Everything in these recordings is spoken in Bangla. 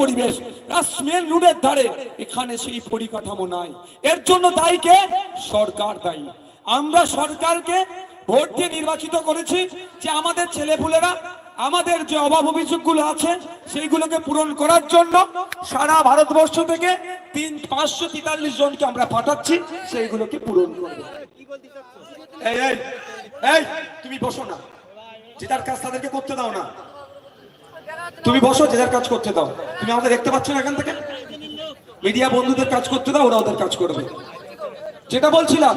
পরিবেশ। মেন রোডের ধারে। এখানে সেই পরিকাঠামো নাই। এর জন্য দায়ী কে? সরকার দায়ী। আমরা সরকারকে ভোট দিয়ে নির্বাচিত করেছি যে আমাদের ছেলেপুলেরা, আমাদের যে অভাব অভিযোগগুলো আছে, সেইগুলোকে পূরণ করার জন্য সারা ভারতবর্ষ থেকে তিন পাঁচশো তেতাল্লিশ জনকে আমরা পাঠাচ্ছি, সেইগুলোকে পূরণ করবে। এই, তুমি বসো না। যেটার কাজ তাদেরকে করতে দাও না। তুমি বসো, যে যার কাজ করতে দাও। তুমি আমাদের দেখতে পাচ্ছ না এখান থেকে? মিডিয়া বন্ধুদের কাজ করতে দাও, ওরা ওদের কাজ করবে। যেটা বলছিলাম,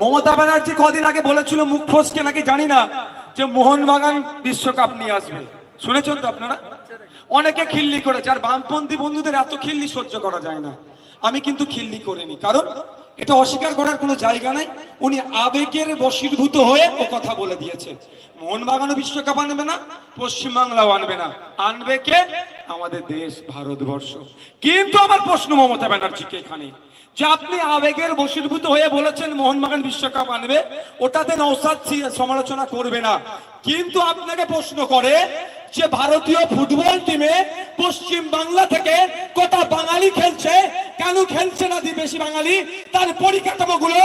মমতা ব্যানার্জি কদিন আগে বলেছিল, মুখ ফসকে নাকি জানি না যে মোহনবাগান বিশ্বকাপ নিয়ে আসবে। শুনেছেন তো আপনারা? অনেকে খিল্লি করেছে আর বামপন্থী বন্ধুদের এত খিল্লি সহ্য করা যায় না। আমি কিন্তু খিল্লি করিনি। কারণ এটা অস্বীকার করার কোনো জায়গা নাই। উনি আবেগের বশীভূত হয়ে ও কথা বলে দিয়েছে। মোহনবাগানও বিশ্বকাপ আনবে না, পশ্চিমবাংলাও আনবে না। আনবে কে? আমাদের দেশ, ভারতবর্ষ। কিন্তু আমার প্রশ্ন মমতা ব্যানার্জিকে এখানে, যে আপনি আবেগের বশীভূত হয়ে বলেছেন মোহনবাগান বিশ্বকাপ আনবে, ওটাতে নৌসাদ সমালোচনা করবে না। কিন্তু আপনাকে প্রশ্ন করে যে ভারতীয় ফুটবল টিমে পশ্চিম বাংলা থেকে কত বাঙালি খেলছে, কেন খেলছে না বেশি বাঙালি? তার পরিকাঠামো গুলো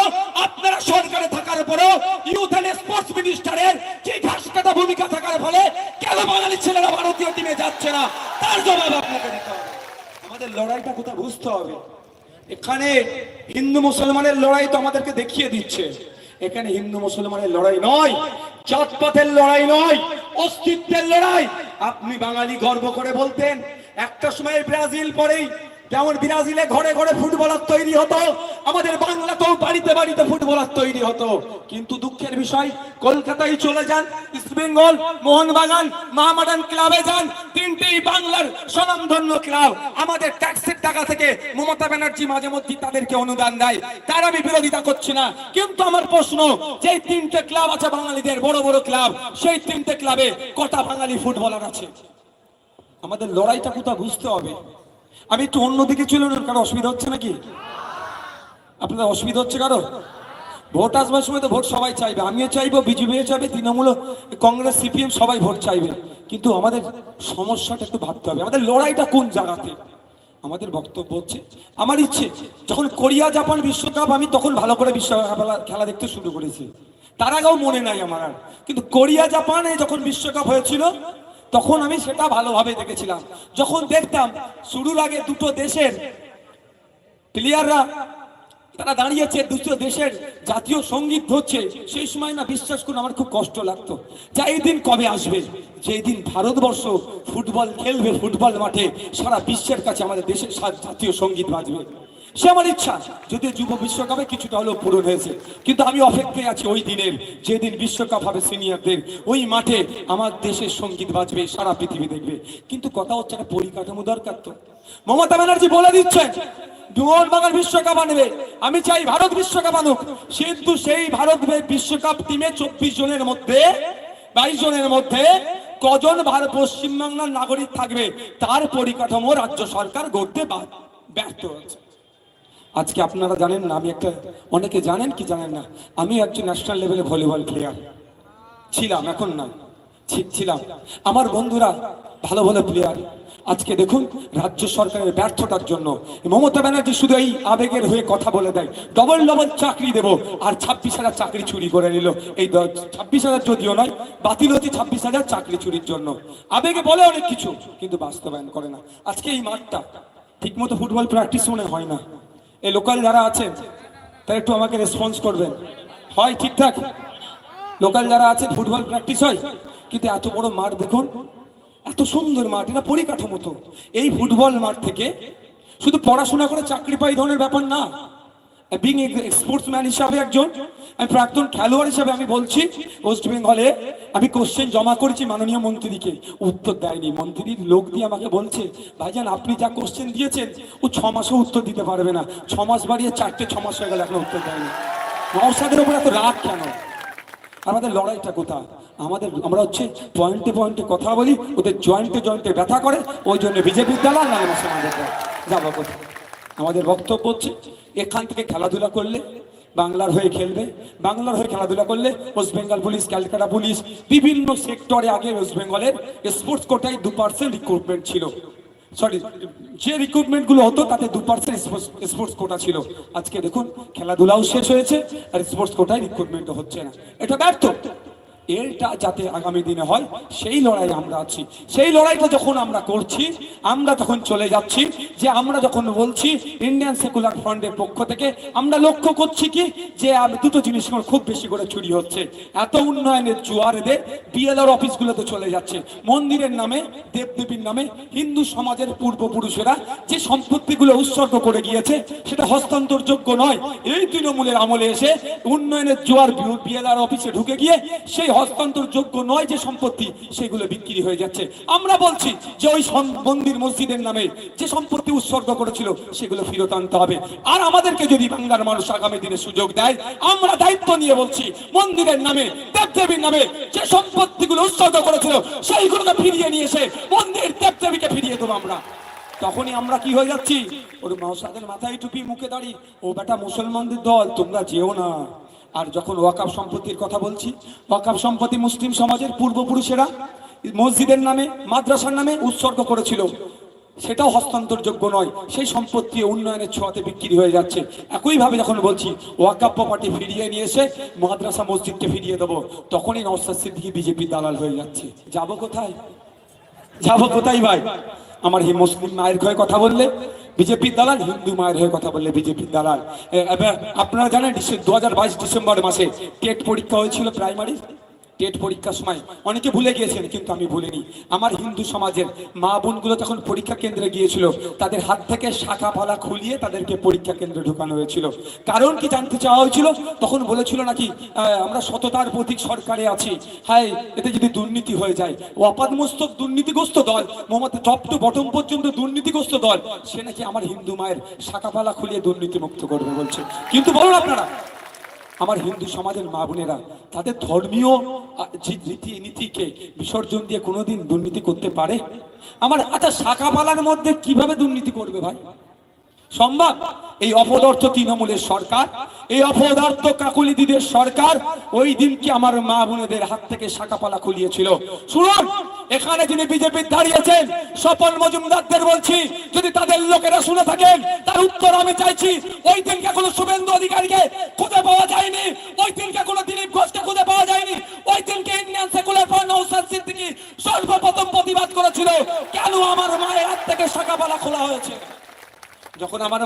আপনারা সরকারে থাকার পরও ইউথ এন্ড স্পোর্টস মিনিস্টারের যে ঘাস কাটা ভূমিকা থাকার ফলে কেন বাঙালি ছেলেরা ভারতীয় টিমে যাচ্ছে না? তার জবাব আপনাকে দিতে হবে। আমাদের লড়াইটা কোথায় বুঝতে হবে? এখানে হিন্দু মুসলমানের লড়াই তো আমাদেরকে দেখিয়ে দিচ্ছে। এখানে হিন্দু মুসলমানের লড়াই নয়, জাতপাতের লড়াই নয় অস্তিত্বের লড়াই। আপনি বাঙালি গর্ব করে বলতেন একটা সময় ব্রাজিল পরেই যেমন ব্রাজিলে ঘরে ঘরে ফুটবলার তৈরি হতো, আমাদের বাংলাতেও বাড়িতে বাড়িতে ফুটবলার তৈরি হতো। কিন্তু দুঃখের বিষয়, কলকাতায় চলে যান ইস্ট বেঙ্গল, মোহনবাগান, মহামাডান ক্লাবে যান, তিনটেই বাংলার স্বনামধন্য ক্লাব। আমাদের ট্যাক্সের টাকা থেকে মমতা ব্যানার্জি মাঝে মধ্যে তাদেরকে অনুদান দেয়। তার আমি বিরোধিতা করছি না। কিন্তু আমার প্রশ্ন, যে তিনটে ক্লাব আছে বাঙালিদের, বড় বড় ক্লাব, সেই তিনটে ক্লাবে কটা বাঙালি ফুটবলার আছে? আমাদের লড়াইটা কোথাও বুঝতে হবে। আমি একটু অন্যদিকে ছিল না কারও অসুবিধা হচ্ছে নাকি? আপনাদের অসুবিধা হচ্ছে কারও? ভোট আসবার সময় তো ভোট সবাই চাইবে। আমিও চাইব, বিজেপিও চাইবে, তৃণমূল, কংগ্রেস, সিপিএম সবাই ভোট চাইবে। কিন্তু আমাদের সমস্যাটা একটু ভাবতে হবে। আমাদের লড়াইটা কোন জায়গাতে? আমাদের বক্তব্য হচ্ছে, আমার ইচ্ছে, যখন কোরিয়া জাপান বিশ্বকাপ, আমি তখন ভালো করে বিশ্বকাপ খেলা- দেখতে শুরু করেছি। তার আগেও মনে নাই আমার কিন্তু কোরিয়া জাপানে যখন বিশ্বকাপ হয়েছিল তখন আমি সেটা ভালোভাবে দেখেছিলাম। যখন দেখতাম, শুরুর আগে দুটো দেশের প্লেয়াররা তারা দাঁড়িয়েছে, দুটো দেশের জাতীয় সংগীত হচ্ছে সেই সময় না বিশ্বাস করুন, আমার খুব কষ্ট লাগতো। যা এই দিন কবে আসবে? যেই দিন ভারতবর্ষ ফুটবল খেলবে ফুটবল মাঠে, সারা বিশ্বের কাছে আমাদের দেশের জাতীয় সংগীত বাজবে। সে আমার ইচ্ছা যদিও যুব বিশ্বকাপে কিছুটা হলেও পূরণ হয়েছে। কিন্তু আমি অপেক্ষায় আছি ওই দিনের, যেদিন বিশ্বকাপ হবে সিনিয়রদের, ওই মাঠে আমার দেশের সংগীত বাজবে, সারা পৃথিবী দেখবে। কিন্তু কথা হচ্ছে একটা পরিকাঠামো দরকার তো। মমতা ব্যানার্জি বলে দিচ্ছেন বাংলার বিশ্বকাপ আনবে। আমি চাই ভারত বিশ্বকাপ আনুক। কিন্তু সেই ভারত বিশ্বকাপ টিমে চব্বিশ জনের মধ্যে, বাইশ জনের মধ্যে কজন ভারত পশ্চিমবাংলার নাগরিক থাকবে, তার পরিকাঠামো রাজ্য সরকার গড়তে ব্যর্থ হচ্ছে। আজকে আপনারা জানেন না, আমি একটা, অনেকে জানেন কি জানেন না, আমি একজন ন্যাশনাল লেভেলে ভলিবল প্লেয়ার ছিলাম, এখন না ছিলাম। আমার বন্ধুরা ভালো ভালো প্লেয়ার আজকে দেখুন, রাজ্য সরকারের ব্যর্থতার জন্য মমতা ব্যানার্জি শুধু এই আবেগের হয়ে কথা বলে দেয় ডবল ডবল চাকরি দেব, আর ছাব্বিশ হাজার চাকরি চুরি করে নিল। এই ছাব্বিশ হাজার যদিও নয়, বাতিল হচ্ছে ছাব্বিশ হাজার চাকরি চুরির জন্য। আবেগে বলে অনেক কিছু, কিন্তু বাস্তবায়ন করে না। আজকে এই মাঠটা ঠিকমতো ফুটবল প্র্যাকটিস মনে হয় না। এই লোকাল যারা আছেন তারা একটু আমাকে রেসপন্স করবেন। হয় ঠিকঠাক। লোকাল যারা আছে ফুটবল প্র্যাকটিস হয়, কিন্তু এত বড় মাঠ দেখুন, এত সুন্দর মাঠ, এটা পরিকাঠামো তো। এই ফুটবল মাঠ থেকে শুধু পড়াশোনা করে চাকরি পাই ধরনের ব্যাপার না। বিং স্পোর্টসম্যান হিসাবে একজন, আমি প্রাক্তন খেলোয়াড় হিসাবে আমি বলছি ওয়েস্ট বেঙ্গলে আমি কোশ্চেন জমা করেছি মাননীয় মন্ত্রীকে উত্তর দেয়নি। মন্ত্রীর লোক দিয়ে আমাকে বলছে, ভাইজান, আপনি যা কোশ্চেন দিয়েছেন, ও ছ মাসও উত্তর দিতে পারবে না। ছ মাস বাড়িয়ে চারটে, ছ মাস হয়ে গেল, এখন উত্তর দেয়নি। নওসাদের উপর এত রাগ কেন? আমাদের লড়াইটা কোথা আমাদের, আমরা হচ্ছে পয়েন্টে পয়েন্টে কথা বলি, ওদের জয়েন্টে জয়েন্টে ব্যথা করে, ওই জন্য বিজেপির দল আর নামে মুসলমানদের দল। যাব কোথায়? আমাদের বক্তব্য হচ্ছে এখান থেকে খেলাধুলা করলে বাংলার হয়ে খেলবে। বাংলার হয়ে খেলাধুলা করলে west Bengal police, Calcutta police, বিভিন্ন সেক্টরে আগে ওয়েস্ট বেঙ্গলের স্পোর্টস কোটায় দু পার্সেন্ট রিক্রুটমেন্ট ছিল। সরি যে রিক্রুটমেন্টগুলো হতো তাতে দু পার্সেন্ট স্পোর্টস কোটা ছিল। আজকে দেখুন, খেলাধুলাও শেষ হয়েছে আর স্পোর্টস কোটায় রিক্রুটমেন্টও হচ্ছে না। এটা ব্যর্থ। এটা যাতে আগামী দিনে হয়, সেই লড়াই আমরা আছি। সেই লড়াইটা যখন আমরা করছি, আমরা তখন চলে যাচ্ছি যে আমরা যখন বলছি ইন্ডিয়ান সেকুলার ফ্রন্টের পক্ষ থেকে, আমরা লক্ষ্য করছি কি? যে আমি দুটো জিনিস খুব বেশি করে চুরি হচ্ছে। এত উন্নয়নের জোয়ারেদের বিএলআর অফিসগুলোতে চলে যাচ্ছে। মন্দিরের নামে, দেবদেবীর নামে, হিন্দু সমাজের পূর্বপুরুষেরা যে সম্পত্তিগুলো উৎসর্গ করে গিয়েছে, সেটা হস্তান্তরযোগ্য নয়। এই তৃণমূলের আমলে এসে উন্নয়নের জোয়ার বিএলআর অফিসে ঢুকে গিয়ে, সেই হস্তান্তরযোগ্য নয় যে সম্পত্তি, সেগুলো বিক্রি হয়ে যাচ্ছে। আমরা বলছি যে ওই মন্দির মসজিদের নামে যে সম্পত্তি উৎসর্গ করেছিল, সেগুলো ফেরত আনতে হবে। আর আমাদেরকে যদি বাংলার মানুষ আগামী দিনে সুযোগ দেয়, আমরা দায়িত্ব নিয়ে বলছি, মন্দিরের নামে, দেবদেবীর নামে যে সম্পত্তিগুলো উৎসর্গ করেছিল, সেইগুলোকে ফিরিয়ে নিয়ে এসে মন্দির দেবদেবীকে ফিরিয়ে দেবো আমরা। তখনই আমরা কি হয়ে যাচ্ছি? ওর মৌসাদের মাথায় টুপি, মুখে দাঁড়ি, ও বেটা মুসলমানদের দল, তোমরা যেও না। আর যখন ওয়াকাফ সম্পত্তির কথা বলছি, ওয়াকাফ সম্পত্তি মুসলিম সমাজের পূর্বপুরুষেরা মসজিদের নামে, মাদ্রাসার নামে উৎসর্গ করেছিল। সেটাও হস্তান্তরযোগ্য নয়। সেই সম্পত্তি উন্নয়নের ছোঁয়াতে বিক্রি হয়ে যাচ্ছে। একইভাবে যখন বলছি ওয়াকাপ প্রপার্টি ফিরিয়ে নিয়ে এসে মাদ্রাসা মসজিদকে ফিরিয়ে দেবো, তখনই নওসাদ সিদ্দিকি বিজেপি দালাল হয়ে যাচ্ছে। যাব কোথায়? যাব কোথায় ভাই? আমার হি মুসলিম মায়ের হয়ে কথা বললে বিজেপির দালাল, হিন্দু মায়ের হয়ে কথা বললে বিজেপি দালাল। আপনারা জানেন দু হাজার বাইশ ডিসেম্বর মাসে টেট পরীক্ষা হয়েছিল প্রাইমারি টেট পরীক্ষার সময় অনেকে ভুলে গিয়েছেন, কিন্তু আমি ভুলিনি। আমার হিন্দু সমাজের মা বোনগুলো যখন পরীক্ষা কেন্দ্রে গিয়েছিল, তাদের হাত থেকে শাখা পালা খুলিয়ে তাদেরকে পরীক্ষা কেন্দ্রে ঢুকানো হয়েছিল। কারণ কি জানতে চাওয়া হয়েছিল? তখন বলেছিল নাকি আমরা সততার প্রতীক সরকারে আছি। হায়, এতে যদি দুর্নীতি হয়ে যায়, ও আপাদমস্তক দুর্নীতিগ্রস্ত দল মোহাম্মদ টপ টু বটম পর্যন্ত দুর্নীতিগ্রস্ত দল, সে নাকি আমার হিন্দু মায়ের শাখা পালা খুলিয়ে দুর্নীতি মুক্ত করবে বলছে। কিন্তু বলুন আপনারা আমার হিন্দু সমাজের মা বোনেরা, তাদের ধর্মীয় রীতি, নীতিকে বিসর্জন দিয়ে কোনোদিন দুর্নীতি করতে পারে? আমার আচ্ছা শাখা পালার মধ্যে কীভাবে দুর্নীতি করবে ভাই? সম্ভব? এই অপদর্থ তৃণমূলের সরকার এই অপদার্থ কাকুলি দিদের সরকার ওই দিন কি আমার মা বোনেদের হাত থেকে শাখাপালা খুলিয়েছিল? শুনুন, এখানে যিনি বিজেপি দাঁড়িয়েছেন, স্বপন মজুমদারদের বলছি, যদি তাদের লোকেরা শুনে থাকেন, তার উত্তর আমি চাইছি, ওই দিনকে কোনো শুভেন্দু অধিকারীকে খুঁজে পাওয়া যায়নি, ওই দিনকে কোনো দিলীপ ঘোষকে খুঁজে পাওয়া যায়নি, ওই দিনকে Indian secular front Naushad Siddiqui সর্বপ্রথম প্রতিবাদ করেছিল। কেন আমার মায়ের হাত থেকে শাখাপালা খোলা হয়েছে? যখন আমার